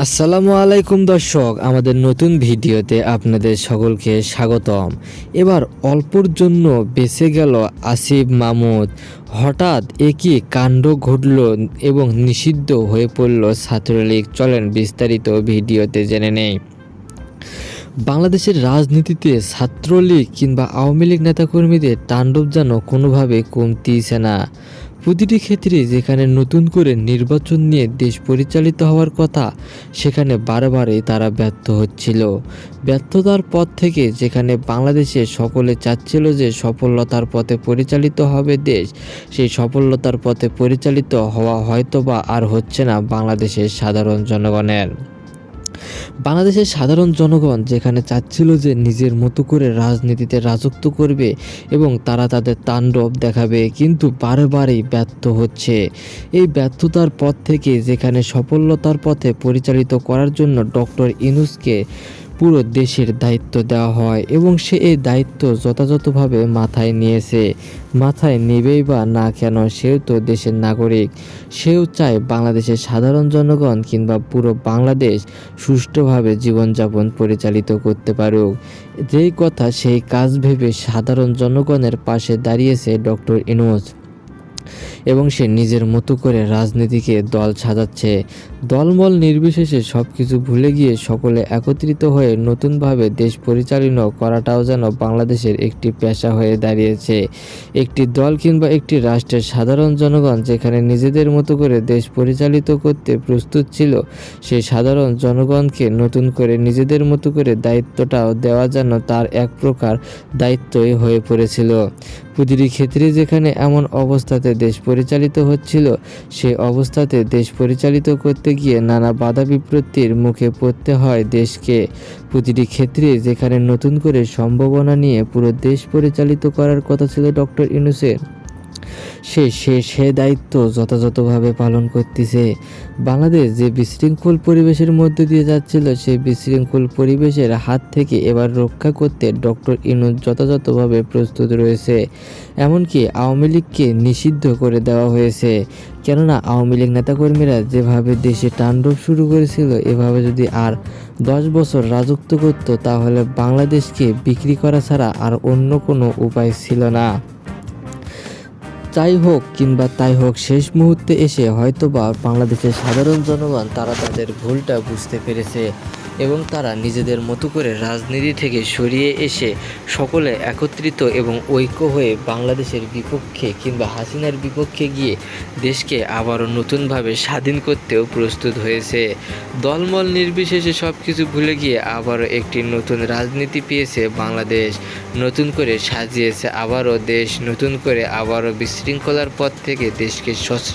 আসসালামু আলাইকুম দর্শক, আমাদের নতুন ভিডিওতে আপনাদের সকলকে স্বাগতম। এবার অল্পর জন্য বেঁচে গেল আসিফ মাহমুদ হঠাৎ একই কাণ্ড ঘটল এবং নিষিদ্ধ হয়ে পড়ল ছাত্রলীগ। চলেন বিস্তারিত ভিডিওতে জেনে নেই। বাংলাদেশের রাজনীতিতে ছাত্রলীগ কিংবা আওয়ামী লীগ নেতাকর্মীদের তাণ্ডব যেন কোনোভাবে কমতিছে না। প্রতিটি ক্ষেত্রে যেখানে নতুন করে নির্বাচন নিয়ে দেশ পরিচালিত হওয়ার কথা, সেখানে বারবারই তারা ব্যর্থ হচ্ছিল। ব্যর্থতার পথ থেকে যেখানে বাংলাদেশে সকলে চাচ্ছিল যে সফলতার পথে পরিচালিত হবে দেশ, সেই সফলতার পথে পরিচালিত হওয়া হয়তোবা আর হচ্ছে না বাংলাদেশের সাধারণ জনগণের। বাংলাদেশের সাধারণ জনগণ যেখানে চাচ্ছিল যে নিজের মতো করে রাজনীতিতে রাজত্ব করবে এবং তারা তাদের তাণ্ডব দেখাবে, কিন্তু বারবারই ব্যর্থ হচ্ছে। এই ব্যর্থতার পথ থেকে যেখানে সফলতার পথে পরিচালিত করার জন্য ডক্টর ইনুসকে পুরো দেশের দায়িত্ব দেওয়া হয় এবং সে এই দায়িত্ব যথাযথভাবে মাথায় নিয়েছে। মাথায় নেবেই বা না কেন সেও তো দেশের নাগরিক। সেও চায় বাংলাদেশের সাধারণ জনগণ কিংবা পুরো বাংলাদেশ সুষ্ঠুভাবে জীবনযাপন পরিচালিত করতে পারুক। যেই কথা সেই কাজ ভেবে সাধারণ জনগণের পাশে দাঁড়িয়েছে ডক্টর ইনুস। এবং সে নিজের মতো করে রাজনীতিকে দল সাজাচ্ছে। দলমল নির্বিশেষে সব কিছু ভুলে গিয়ে সকলে একত্রিত হয়ে নতুনভাবে দেশ পরিচালনা করাটাও যেন বাংলাদেশের একটি পেশা হয়ে দাঁড়িয়েছে। একটি দল কিংবা একটি রাষ্ট্রের সাধারণ জনগণ যেখানে নিজেদের মতো করে দেশ পরিচালিত করতে প্রস্তুত ছিল সেই সাধারণ জনগণকে নতুন করে নিজেদের মতো করে দায়িত্বটাও দেওয়া যেন তার এক প্রকার দায়িত্বই হয়ে পড়েছিল। প্রতিটি ক্ষেত্রে যেখানে এমন অবস্থাতে দেশ পরিচালিত হচ্ছিল, সে অবস্থাতে দেশ পরিচালিত করতে গিয়ে নানা বাধা বিপত্তির মুখে পড়তে হয় দেশকে। প্রতিটি ক্ষেত্রে যেখানে নতুন করে সম্ভাবনা নিয়ে পুরো দেশ পরিচালিত করার কথা ছিল ডক্টর ইউনুসের। সে সে সে দায়িত্ব যথাযথভাবে পালন করতেছে। বাংলাদেশ যে বিশৃঙ্খল পরিবেশের মধ্যে দিয়ে যাচ্ছিল, সেই বিশৃঙ্খল পরিবেশের হাত থেকে এবার রক্ষা করতে ডক্টর ইনুস যথাযথভাবে প্রস্তুত রয়েছে। এমনকি আওয়ামী লীগকে নিষিদ্ধ করে দেওয়া হয়েছে। কেননা আওয়ামী লীগ নেতাকর্মীরা যেভাবে দেশে তাণ্ডব শুরু করেছিল, এভাবে যদি আর দশ বছর রাজত্ব করত, তাহলে বাংলাদেশকে বিক্রি করা ছাড়া আর অন্য কোনো উপায় ছিল না। যাই হোক কিংবা তাই হোক, শেষ মুহূর্তে এসে হয়তোবা বাংলাদেশের সাধারণ জনগণ তারা তাদের ভুলটা বুঝতে পেরেছে। এবং তারা নিজেদের মতো করে রাজনীতি থেকে সরিয়ে এসে সকলে একত্রিত এবং ঐক্য হয়ে বাংলাদেশের বিপক্ষে কিংবা হাসিনার বিপক্ষে গিয়ে দেশকে আবারও নতুনভাবে স্বাধীন করতেও প্রস্তুত হয়েছে। দলমল নির্বিশেষে সব কিছু ভুলে গিয়ে আবারও একটি নতুন রাজনীতি পেয়েছে বাংলাদেশ। নতুন করে সাজিয়েছে আবারও দেশ, নতুন করে আবারও বিশৃঙ্খলার পথ থেকে দেশকে সশ্রী